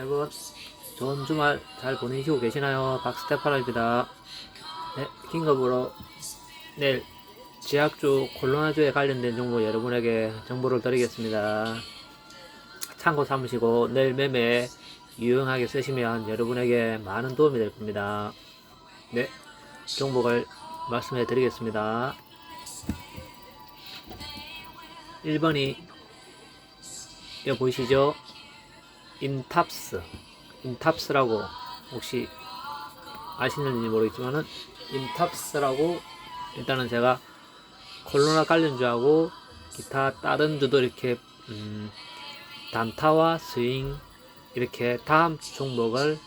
여러분 좋은 주말 잘 보내시고 계시나요? 박스테파라입니다. 네, 킹거브로 내일 지역주 콜로나주에 관련된 정보 여러분에게 정보를 드리겠습니다. 참고 삼으시고 내일 매매 유용하게 쓰시면 여러분에게 많은 도움이 될 겁니다. 네, 정보를 말씀해 드리겠습니다. 1번이 여기 보이시죠? 인탑스 인탑스라고 혹시 아시는지 모르겠지만은 인탑스라고 일단은 제가 콜로나 관련주하고 기타 다른 주도 이렇게 음, 단타와 스윙 이렇게 다음 주 종목을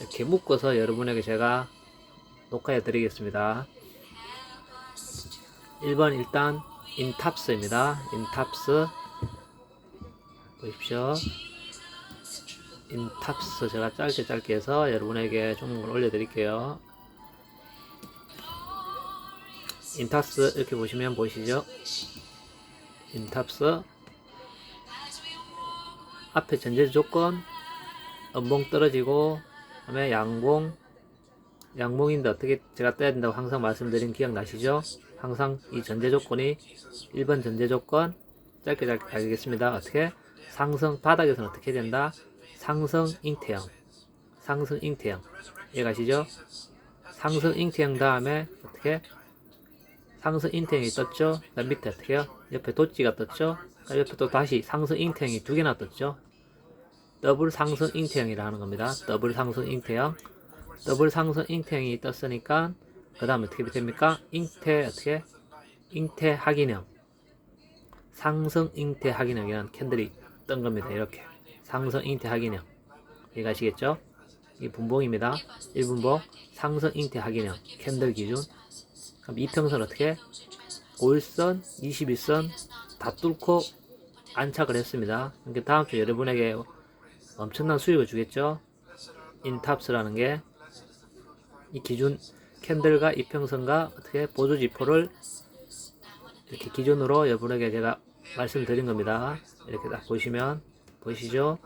이렇게 묶어서 여러분에게 제가 녹화해 드리겠습니다. 1번 일단 인탑스입니다. 인탑스 보십시오. 인탑스 제가 짧게 짧게 해서 여러분에게 종목을 올려드릴게요. 인탑스 이렇게 보시면 보이시죠? 인탑스 앞에 전제 조건 음봉 떨어지고 그다음에 양봉 양봉인데 어떻게 제가 떼야 된다고 항상 말씀드린 기억 나시죠? 항상 이 전제 조건이 1번 전제 조건 짧게 짧게 알겠습니다. 어떻게 상승 바닥에서는 어떻게 된다? 상승 잉태형 상승 잉태형 이해가시죠? 상승 잉태형 다음에 어떻게 상승 잉태형이 떴죠? 그 밑에 어떻게 요 옆에 도찌가 떴죠? 그 옆에 또 다시 상승 잉태형이 두 개나 떴죠? 더블 상승 잉태형이라 하는 겁니다. 더블 상승 잉태형 더블 상승 잉태형이 떴으니까 그 다음에 어떻게 됩니까? 잉태 어떻게? 잉태 확인형 상승 잉태 확인형이라는 캔들이 뜬 겁니다. 이렇게 잉태 확인형 이해가시겠죠? 이 분봉입니다. 1분봉 상승 잉태 확인형 캔들 기준 그럼 이평선 어떻게? 5일선, 21선 다 뚫고 안착을 했습니다. 그러니까 다음 주 여러분에게 엄청난 수익을 주겠죠? 인탑스라는 게 이 기준 캔들과 이평선과 어떻게 보조지표를 이렇게 기준으로 여러분에게 제가 말씀드린 겁니다. 이렇게 딱 보시면 보이시죠?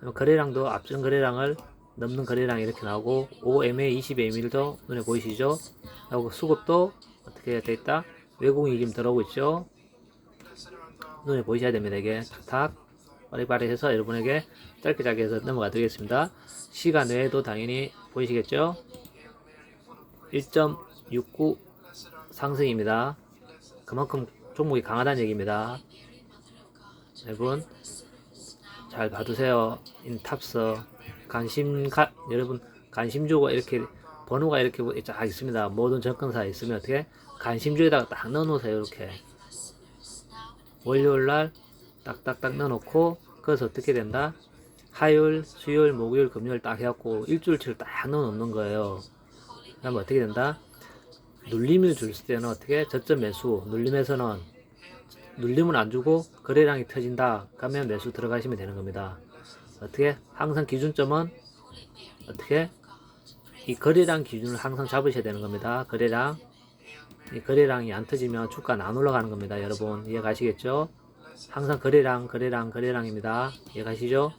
그럼 거래량도 앞전 거래량을 넘는 거래량이 이렇게 나오고 5MA 20ML도 눈에 보이시죠? 하고 수급도 어떻게 돼 있다? 외국인이 지금 들어오고 있죠? 눈에 보이셔야 됩니다. 이게 탁탁 빠리빠리 해서 여러분에게 짧게 짧게 해서 넘어가 드리겠습니다. 시간 외에도 당연히 보이시겠죠? 1.69 상승입니다. 그만큼 종목이 강하다는 얘기입니다. 여러분 잘 봐두세요. 인탑스 관심 가, 여러분 관심 주고 이렇게 번호가 이렇게 쫙 있습니다. 모든 접근사에 있으면 어떻게 관심주에다가 딱 넣어놓으세요. 이렇게 월요일 날 딱딱딱 넣어놓고 그래서 어떻게 된다? 화요일, 수요일, 목요일, 금요일 딱 해갖고 일주일치를 딱 넣어놓는 거예요. 그러면 어떻게 된다? 눌림을 줄 때는 어떻게 저점 매수, 눌림에서는 눌림은 안 주고 거래량이 터진다. 그러면 매수 들어가시면 되는 겁니다. 어떻게? 항상 기준점은 어떻게? 이 거래량 기준을 항상 잡으셔야 되는 겁니다. 거래량. 이 거래량이 안 터지면 주가는 안 올라가는 겁니다. 여러분 이해 가시겠죠? 항상 거래량, 거래량, 거래량입니다. 이해 가시죠?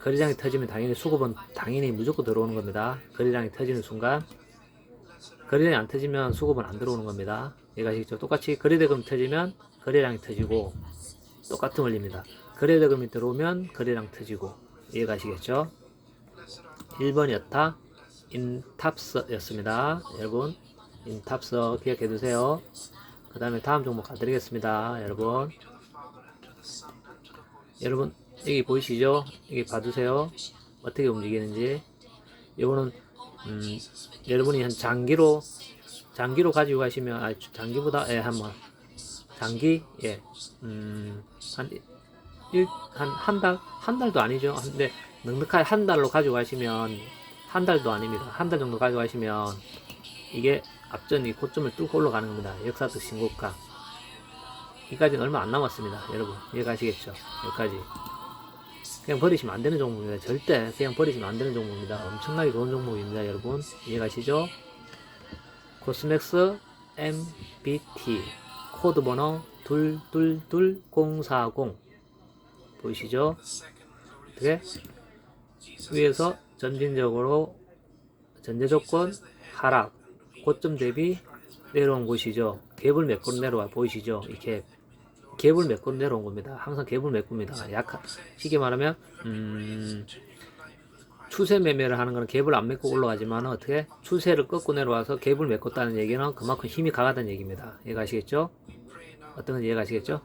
거래량이 터지면 당연히 수급은 당연히 무조건 들어오는 겁니다. 거래량이 터지는 순간 거래량이 안 터지면 수급은 안 들어오는 겁니다. 이해가시겠죠? 똑같이 거래대금이 터지면 거래량이 터지고 똑같은 원리입니다. 거래대금이 들어오면 거래량 터지고 이해가시겠죠? 1번이었다. 인탑스였습니다. 여러분 인탑스 기억해 두세요. 그 다음에 다음 종목 가드리겠습니다. 여러분 여러분 여기 보이시죠? 여기 봐두세요. 어떻게 움직이는지 이거는 음, 여러분이 한 장기로 장기로 가지고 가시면 아 장기보다 예 한번 장기 예 음, 예한일 한 한 달 한 달도 아니죠. 근데 넉넉하게 한 달로 가지고 가시면 한 달도 아닙니다. 한 달 정도 가지고 가시면 이게 앞전 이 고점을 뚫고 올라가는 겁니다. 역사적 신고가. 여기까지는 얼마 안 남았습니다. 여러분, 이해가시겠죠? 여기까지. 그냥 버리시면 안 되는 종목입니다. 절대 그냥 버리시면 안 되는 종목입니다. 엄청나게 좋은 종목입니다. 여러분, 이해가시죠? 코스맥스 MBT 코드 번호 222040 보이시죠? 어떻게? 위에서 점진적으로 전제 조건 하락 고점 대비 내려온 곳이죠. 갭을 메꾸는 내려와 보이시죠? 이 갭. 갭을 메꾸는 내려온 겁니다. 항상 갭을 메꿉니다. 약한 쉽게 말하면 음, 추세 매매를 하는 거는 갭을 안 메꾸고 올라가지만 어떻게 추세를 꺾고 내려와서 갭을 메꿨다는 얘기는 그만큼 힘이 강하다는 얘기입니다. 이해가시겠죠? 어떤 건지 이해가시겠죠?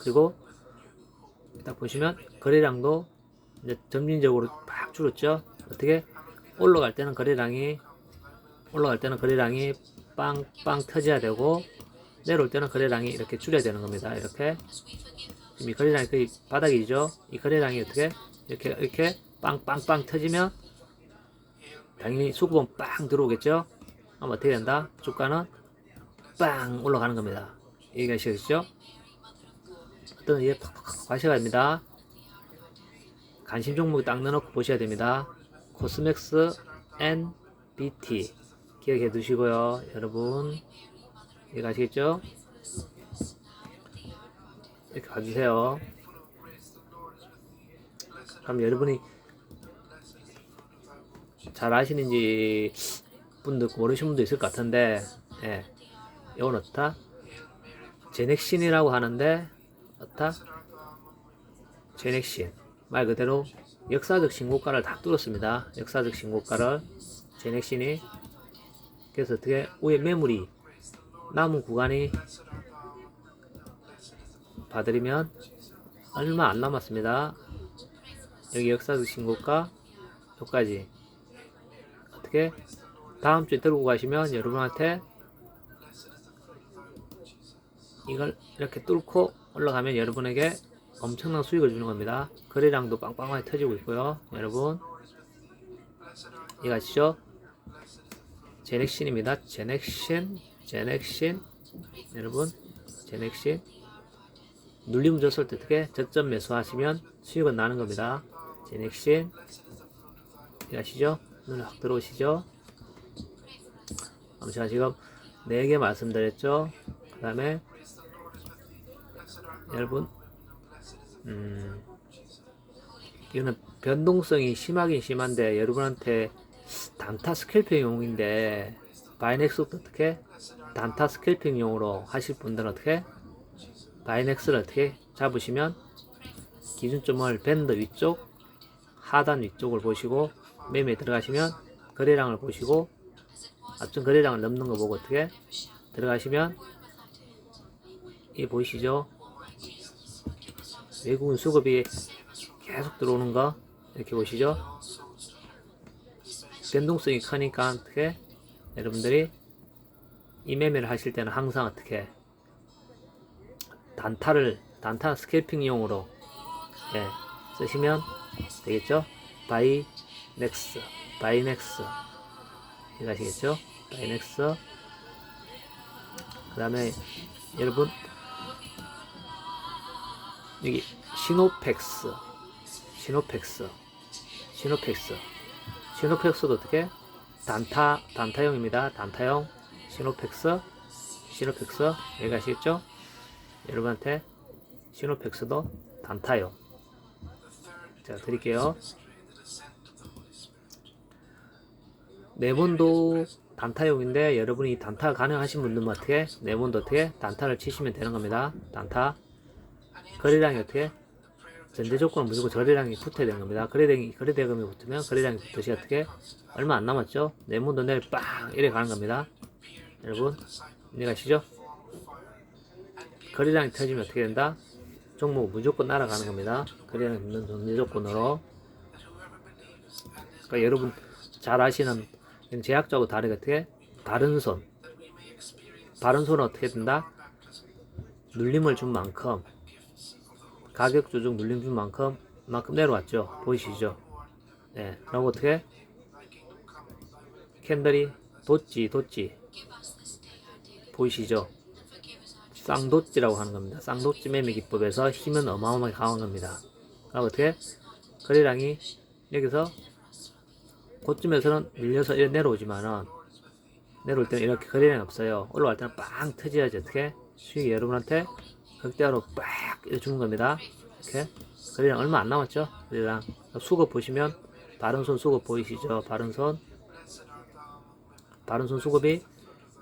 그리고 딱 보시면 거래량도 이제 점진적으로 팍 줄었죠. 어떻게 올라갈 때는 거래량이 올라갈 때는 거래량이 빵빵 터져야 되고 내려올 때는 거래량이 이렇게 줄여야 되는 겁니다. 이렇게 이 거래량이 거의 바닥이죠. 이 거래량이 어떻게 이렇게 이렇게 빵빵빵 터지면 당연히 수급은 빵 들어오겠죠. 그럼 어떻게 된다? 주가는 빵 올라가는 겁니다. 이해가 시겠죠? 어떤 이해 팍팍 가셔야 됩니다. 관심 종목이 딱 넣어놓고 보셔야 됩니다. 코스맥스 NBT 기억해 두시고요. 여러분 이해 가시겠죠? 이렇게 가주세요. 그럼 여러분이 잘 아시는지 분도 모르시는 분도 있을 것 같은데 예. 이건 어떻다? 제넥신이라고 하는데 어떻다? 제넥신 말 그대로 역사적 신고가를 다 뚫었습니다. 역사적 신고가를 제넥신이 그래서 어떻게 위에 매물이 남은 구간이 봐드리면 얼마 안 남았습니다. 여기 역사적 신고가 여기까지 어떻게 다음 주에 들고 가시면 여러분한테 이걸 이렇게 뚫고 올라가면 여러분에게 엄청난 수익을 주는 겁니다. 거래량도 빵빵하게 터지고 있고요. 여러분 이해가시죠? 제넥신입니다. 제넥신, 제넥신 여러분 제넥신 눌림 줬을 때 어떻게 저점 매수하시면 수익은 나는 겁니다. 제넥신 이해가시죠? 눈에 확 들어오시죠? 제가 지금 4개 말씀드렸죠? 그 다음에 여러분 음, 이거는 변동성이 심하긴 심한데 여러분한테 단타 스캘핑용인데 바이넥스도 어떻게 단타 스캘핑용으로 하실 분들은 어떻게 바이넥스를 어떻게 잡으시면 기준점을 밴드 위쪽 하단 위쪽을 보시고 매매 들어가시면 거래량을 보시고 앞전 거래량을 넘는 거 보고 어떻게 들어가시면 이 보이시죠? 외국인 수급이 계속 들어오는 거 이렇게 보시죠. 변동성이 크니까 어떻게 여러분들이 이 매매를 하실 때는 항상 어떻게 단타를 단타 스캘핑용으로 예, 쓰시면 되겠죠. 바이 넥스 바이 넥스. 이해가시겠죠? 바이 넥스. 그 다음에 여러분 여기 시노펙스 시노펙스 시노펙스. 시노펙스도 어떻게? 단타 단타용입니다. 단타용 시노펙스 시노펙스. 여기 아시겠죠? 여러분한테 시노펙스도 단타용 자 드릴게요. 네번도 단타용인데 여러분이 단타 가능하신 분들은 어떻게 네번도 어떻게 단타를 치시면 되는 겁니다. 단타. 거래량이 어떻게? 전제 조건은 무조건 거래량이 붙어야 되는 겁니다. 거래량이 거래대금이 붙으면 거래량이 붙듯이 어떻게? 얼마 안 남았죠? 내문도 내일 빵 이래 가는 겁니다. 여러분 이해가시죠? 거래량이 터지면 어떻게 된다? 종목 무조건 날아가는 겁니다. 거래량이 붙는 전제 조건으로. 그러니까 여러분 잘 아시는 제약적으로 다르게 어떻게 다른 손 다른 손은 어떻게 된다? 눌림을 준 만큼 가격 조정 눌림 준 만큼 만큼 내려왔죠. 보이시죠? 네. 그리고 어떻게 캔들이 돋지 돋지 보이시죠? 쌍도찌라고 하는 겁니다. 쌍도찌 매매 기법에서 힘은 어마어마하게 강한 겁니다. 그럼 어떻게 거래량이 여기서 고점에서는 밀려서 이렇게 내려오지만은 내려올 때는 이렇게 거래량이 없어요. 올라갈 때는 빵 터져야지 어떻게 수익이 여러분한테 극대화로 빡 이렇게 주는 겁니다. 이렇게 거래량 얼마 안 남았죠? 거래량 수급 보시면 바른 손 수급 보이시죠? 바른 손 바른 손 수급이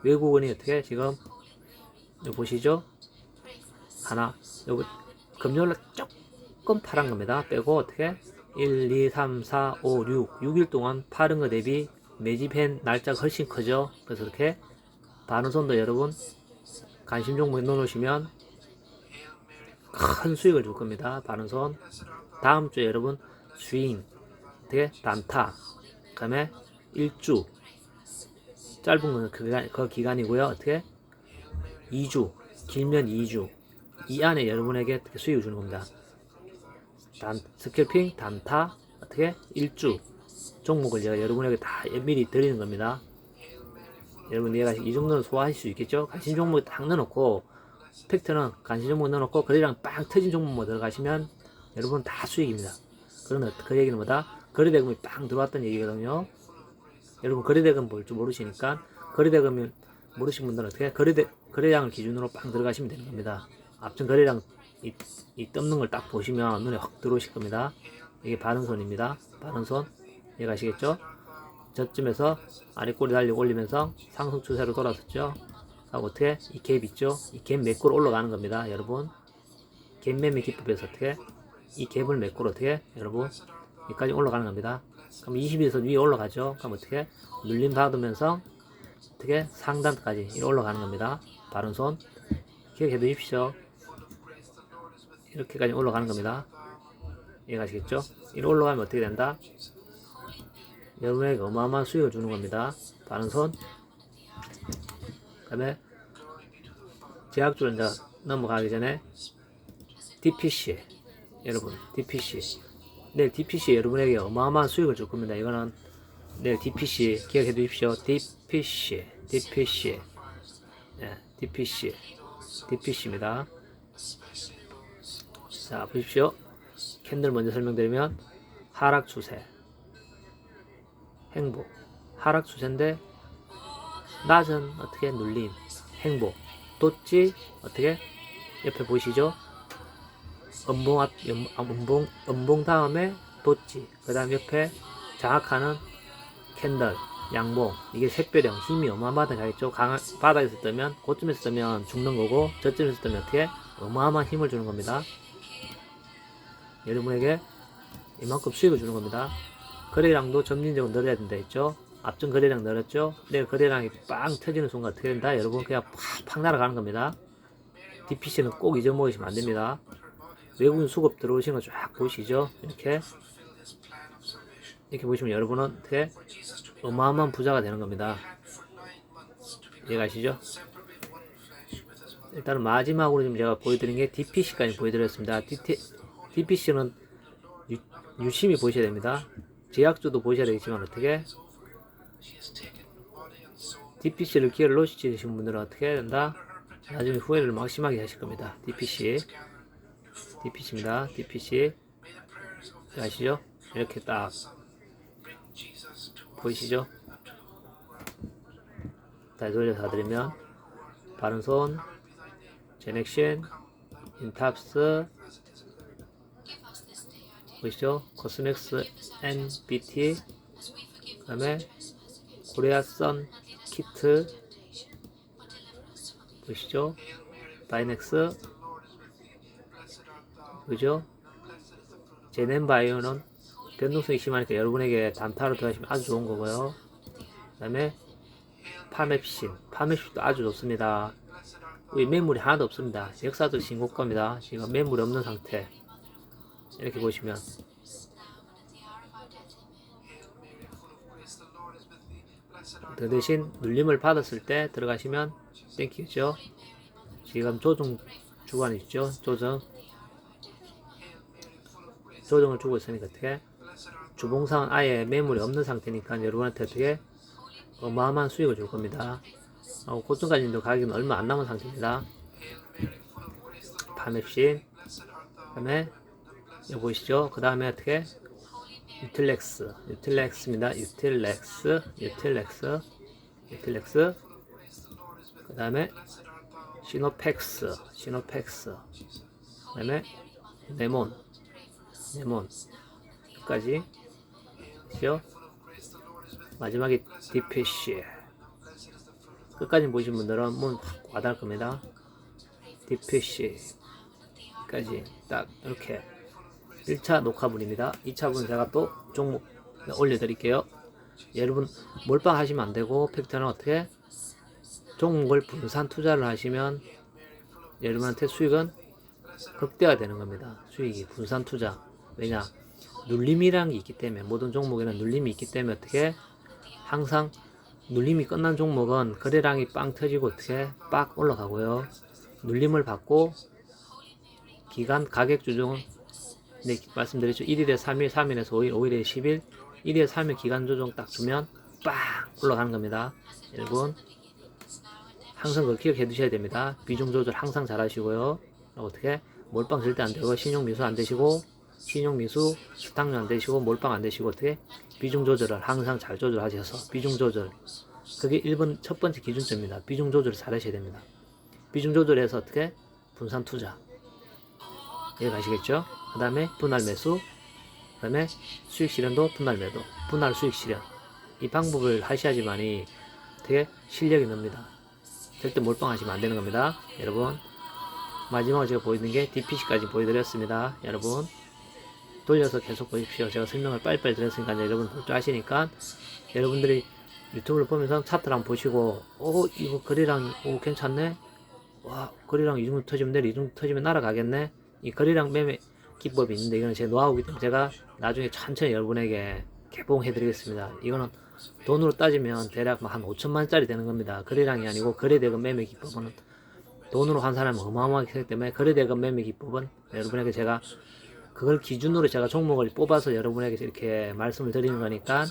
외국은이 어떻게 지금 여기 보시죠? 하나 요거 금요일날 조금 팔은 겁니다. 빼고 어떻게 1, 2, 3, 4, 5, 6 6일 동안 팔은 거 대비 매집한 날짜가 훨씬 크죠. 그래서 이렇게 바른손도 여러분 관심 종목에 넣어놓으시면 큰 수익을 줄 겁니다. 바른손 다음 주에 여러분 스윙 어떻게 단타 그다음에 일주 짧은 건그그 기간이고요. 어떻게 2주 길면 2주 이 안에 여러분에게 수익을 주는 겁니다. 단, 스캘핑, 단타, 어떻게? 일주 종목을 제가 여러분에게 다 미리 드리는 겁니다. 여러분 얘가 이 정도는 소화할 수 있겠죠? 관심 종목 딱 넣어놓고 팩트는 관심 종목 넣어놓고 거래량 빵 터진 종목만 들어가시면 여러분 다 수익입니다. 그런 그 얘기는 뭐다? 거래대금이 빵 들어왔던 얘기거든요. 여러분 거래대금 볼 줄 모르시니까 거래대금을 모르신 분들은 어떻게 거래대 거래량을 기준으로 빵 들어가시면 되는 겁니다. 앞전 거래량 이, 이 떴는 걸 딱 보시면 눈에 확 들어오실 겁니다. 이게 바른손입니다. 바른손 이해 가시겠죠? 저쯤에서 아래 꼬리 달리고 올리면서 상승 추세로 돌아섰죠. 하고 어떻게 이 갭 있죠? 이 갭 매꾸로 올라가는 겁니다, 여러분. 갭 매매 기법에서 어떻게 이 갭을 매꾸로 어떻게 여러분 여기까지 올라가는 겁니다. 그럼 20에서 위에 올라가죠. 그럼 어떻게 눌림 받으면서 어떻게 상단까지 올라가는 겁니다. 바른 손 기억해 두십시오. 이렇게까지 올라가는 겁니다. 이해가시겠죠? 이렇게 올라가면 어떻게 된다? 여러분에게 어마어마한 수익을 주는 겁니다. 바른 손. 그 다음에 제약주를 이제 넘어가기 전에 DPC 여러분 DPC 내일 DPC 여러분에게 어마어마한 수익을 줄 겁니다. 이거는 내일 DPC 기억해 두십시오. DPC DPC 네, DPC DPC입니다. 자 보십시오. 캔들 먼저 설명드리면 하락 추세 행복 하락 추세인데 낮은 어떻게 눌림 행복 돋지 어떻게 옆에 보시죠 음봉 앞 음, 음봉 음봉 다음에 돋지 그 다음 옆에 장악하는 캔들 양봉 이게 샛별형 힘이 어마어마하다 가겠죠 강한 바닥에서 뜨면 고점에서 뜨면 죽는 거고 저점에서 뜨면 어떻게 어마어마한 힘을 주는 겁니다 여러분에게 이만큼 수익을 주는 겁니다 거래량도 점진적으로 늘어야 된다 했죠. 앞전 거래량 늘었죠. 내일 거래량이 빵 터지는 순간 어떻게 된다? 여러분 그냥 팍팍 날아가는 겁니다. DPC는 꼭 잊어먹으시면 안 됩니다. 외국인 수급 들어오신 거 쫙 보시죠. 이렇게 이렇게 보시면 어떻게 어마어마한 부자가 되는 겁니다. 이해가시죠? 일단은 마지막으로 지금 제가 보여드린 게 DPC까지 보여드렸습니다. DPC는 유, 유심히 보셔야 됩니다. 제약주도 보셔야 되겠지만 어떻게 DPC를 기회를 놓치신 분들은 어떻게 해야 된다? 나중에 후회를 막 심하게 하실 겁니다. DPC DPC입니다. DPC 아시죠? 이렇게 딱 보이시죠? 다시 돌려서 드리면 바른손 제넥신 인탑스 보이시죠? 코스맥스 NBT 그 다음에 코리아선 키트 보시죠? 바이넥스 그죠? 제넨바이오는 변동성이 심하니까 여러분에게 단타로 들어가시면 아주 좋은 거고요. 그 다음에 파맵신 파맵신도 아주 좋습니다. 우리 매물이 하나도 없습니다. 역사적 신고가입니다. 지금 매물이 없는 상태. 이렇게 보시면 그 대신 눌림을 받았을 때 들어가시면 땡기죠. 지금 조정 주관 있죠. 조정 조정을 주고 있으니까 어떻게 주봉상은 아예 매물이 없는 상태니까 여러분한테 어떻게 어마어마한 수익을 줄 겁니다. 어, 고점까지도 가격은 얼마 안 남은 상태입니다. 파맵신 그 다음에 여기 보이시죠? 그 다음에 어떻게? 유틸렉스. 유틸렉스입니다. 유틸렉스. 유틸렉스. 유틸렉스. 그 다음에 시노펙스. 시노펙스. 그 다음에 레몬, 레몬 끝까지 그죠? 마지막에 디피쉬 끝까지 보신 분들은 문확 와닿을 겁니다. 디피쉬 까지 딱 이렇게 1차 녹화분입니다. 2차분 제가 또 종목 올려드릴게요. 여러분 몰빵 하시면 안 되고 팩트는 어떻게 종목을 분산 투자를 하시면 여러분한테 수익은 극대화 되는 겁니다. 수익이 분산 투자 왜냐 눌림이라는 게 있기 때문에 모든 종목에는 눌림이 있기 때문에 어떻게 항상 눌림이 끝난 종목은 거래량이 빵 터지고 어떻게 빡 올라가고요. 눌림을 받고 기간 가격 조정은 네, 말씀드렸죠. 1일에 3일, 3일에서 5일, 5일에 10일, 1일에 3일 기간 조정 딱 주면 빵 올라가는 겁니다. 여러분 항상 그걸 기억해 두셔야 됩니다. 비중 조절 항상 잘 하시고요. 어떻게 몰빵 절대 안 되고 신용 미수 안 되시고 신용 미수 수탁료 안 되시고 몰빵 안 되시고 어떻게 비중 조절을 항상 잘 조절하셔서 비중 조절 그게 1번 첫 번째 기준점입니다. 비중 조절을 잘 하셔야 됩니다. 비중 조절해서 어떻게 분산 투자 이해 가시겠죠? 그 다음에 분할 매수 그 다음에 수익 실현도 분할 매도 분할 수익 실현 이 방법을 하셔야지만이 되게 실력이 늡니다. 절대 몰빵하시면 안 되는 겁니다. 여러분 마지막으로 제가 보여드린 게 DPC까지 보여드렸습니다. 여러분 돌려서 계속 보십시오. 제가 설명을 빨리빨리 드렸으니까 여러분 볼줄아시니까 여러분들이 유튜브를 보면서 한번 보시고 오 이거 거리랑 오 괜찮네? 와 거리랑 이 정도 터지면 내일 이 정도 터지면 날아가겠네? 이 거리랑 매매 기법이 있는데 이거는 제 노하우기 때문에 제가 나중에 천천히 여러분에게 개봉해 드리겠습니다. 이거는 돈으로 따지면 대략 한 5천만 원짜리 되는 겁니다. 거래량이 아니고 거래대금 매매 기법은 돈으로 한 사람은 어마어마하기 하기 때문에 거래대금 매매 기법은 여러분에게 제가 그걸 기준으로 제가 종목을 뽑아서 여러분에게 이렇게 말씀을 드리는 거니까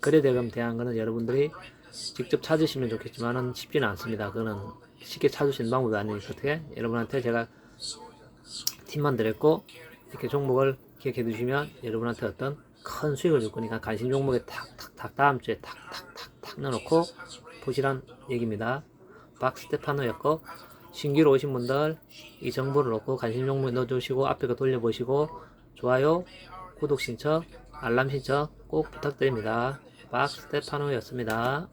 거래대금 대한 거는 여러분들이 직접 찾으시면 좋겠지만은 쉽지는 않습니다. 그거는 쉽게 있는 방법이 아니니까 어떻게 여러분한테 제가 팁만 드렸고 이렇게 종목을 기억해 두시면 여러분한테 어떤 큰 수익을 줄 거니까 관심 종목에 탁탁탁 다음 주에 탁탁탁탁 넣어놓고 보시란 얘기입니다. 박스테파노였고 신규로 오신 분들 이 정보를 넣고 관심 종목에 넣어주시고 앞에 거 돌려보시고 좋아요, 구독 신청, 알람 신청 꼭 부탁드립니다. 박 스테파노였습니다.